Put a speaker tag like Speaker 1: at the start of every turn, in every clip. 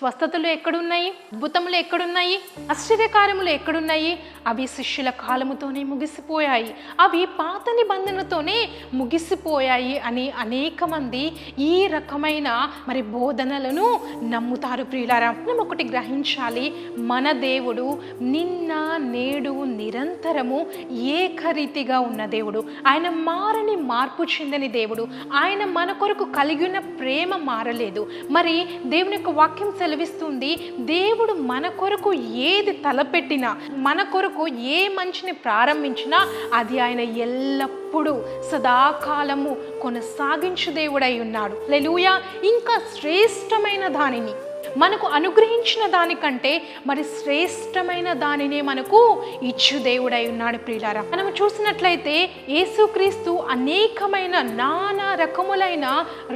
Speaker 1: స్వస్థతలు ఎక్కడున్నాయి? అద్భుతములు ఎక్కడున్నాయి? ఆశ్చర్యకార్యములు ఎక్కడున్నాయి? అవి శిష్యుల కాలముతోనే ముగిసిపోయాయి. అవి పాత నిబంధనతోనే ముగిసిపోయాయి అని అనేక మంది ఈ రకమైన మరి బోధనలను నమ్ముతారు ప్రియులారా. మనం ఒకటి గ్రహించాలి. మన దేవుడు నిన్న నేడు నిరంతరము ఏకరీతిగా ఉన్న దేవుడు. ఆయన మారని మార్పు చెందని దేవుడు. ఆయన మన కొరకు కలిగి ఉన్న ప్రేమ మారలేదు. మరి దేవుని యొక్క వాక్యం సెలవిస్తుంది దేవుడు మన కొరకు ఏది తలపెట్టినా మన కొరకు ఏ మంచిని ప్రారంభించినా అది ఆయన ఎల్లప్పుడూ సదాకాలము కొనసాగించు దేవుడై ఉన్నాడు. లెలుయా ఇంకా శ్రేష్టమైన దానిని మనకు అనుగ్రహించిన దానికంటే మరి శ్రేష్టమైన దానినే మనకు ఇచ్చు దేవుడై ఉన్నాడు ప్రియులారా. మనం చూసినట్లయితే యేసుక్రీస్తు అనేకమైన నానా రకములైన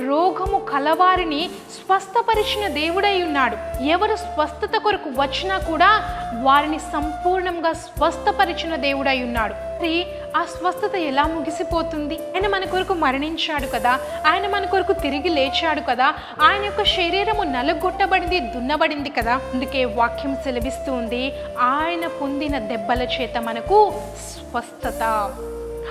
Speaker 1: రోగము కలవారిని స్వస్థపరిచిన దేవుడై ఉన్నాడు. ఎవరు స్వస్థత కొరకు వచ్చినా కూడా వారిని సంపూర్ణంగా స్వస్థపరిచిన దేవుడై ఉన్నాడు. మరి ఆ స్వస్థత ఎలా ముగిసిపోతుంది? ఆయన మన కొరకు మరణించాడు కదా. ఆయన మన కొరకు తిరిగి లేచాడు కదా. ఆయన యొక్క శరీరము నలుగొట్టబడింది దున్నబడింది కదా. అందుకే వాక్యం సెలవిస్తూ ఉంది ఆయన పొందిన దెబ్బల చేత మనకు స్వస్థత.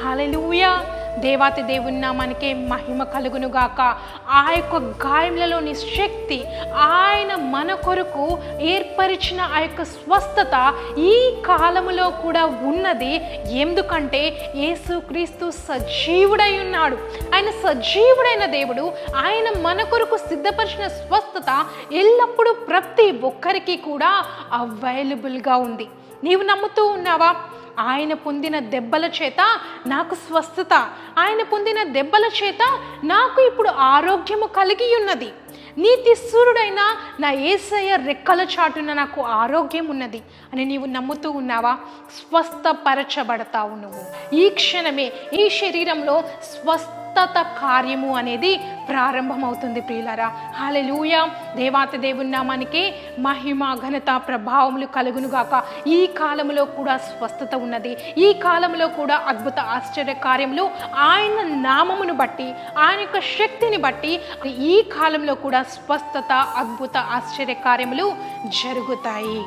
Speaker 1: హాలూయా దేవాతి దేవుని నామానికే మహిమ కలుగును గాక ఆ యొక్క గాయములలోని శక్తి ఆయన మన కొరకు ఏర్పరిచిన ఆ యొక్క స్వస్థత ఈ కాలములో కూడా ఉన్నది. ఎందుకంటే యేసుక్రీస్తు సజీవుడై ఉన్నాడు. ఆయన సజీవుడైన దేవుడు ఆయన మన కొరకు సిద్ధపరిచిన స్వస్థత ఎల్లప్పుడూ ప్రతి ఒక్కరికి కూడా అవైలబుల్గా ఉంది. నీవు నమ్ముతూ ఉన్నావా? ఆయన పొందిన దెబ్బల చేత నాకు స్వస్థత. ఆయన పొందిన దెబ్బల చేత నాకు ఇప్పుడు ఆరోగ్యము కలిగి ఉన్నది. నీతి సూర్యుడైన నా ఏసయ్య రెక్కల చాటున నాకు ఆరోగ్యం ఉన్నది అని నీవు నమ్ముతూ ఉన్నావా? స్వస్థపరచబడతావు నువ్వు. ఈ క్షణమే ఈ శరీరంలో స్వస్థ స్వస్థత కార్యము అనేది ప్రారంభమవుతుంది ప్రియులరా. హాలెలూయ దేవాతి దేవుని నామానికి మహిమ ఘనత ప్రభావములు కలుగునుగాక ఈ కాలంలో కూడా స్వస్థత ఉన్నది. ఈ కాలంలో కూడా అద్భుత ఆశ్చర్య కార్యములు ఆయన నామమును బట్టి ఆయన యొక్క శక్తిని బట్టి ఈ కాలంలో కూడా స్వస్థత అద్భుత ఆశ్చర్య కార్యములు జరుగుతాయి.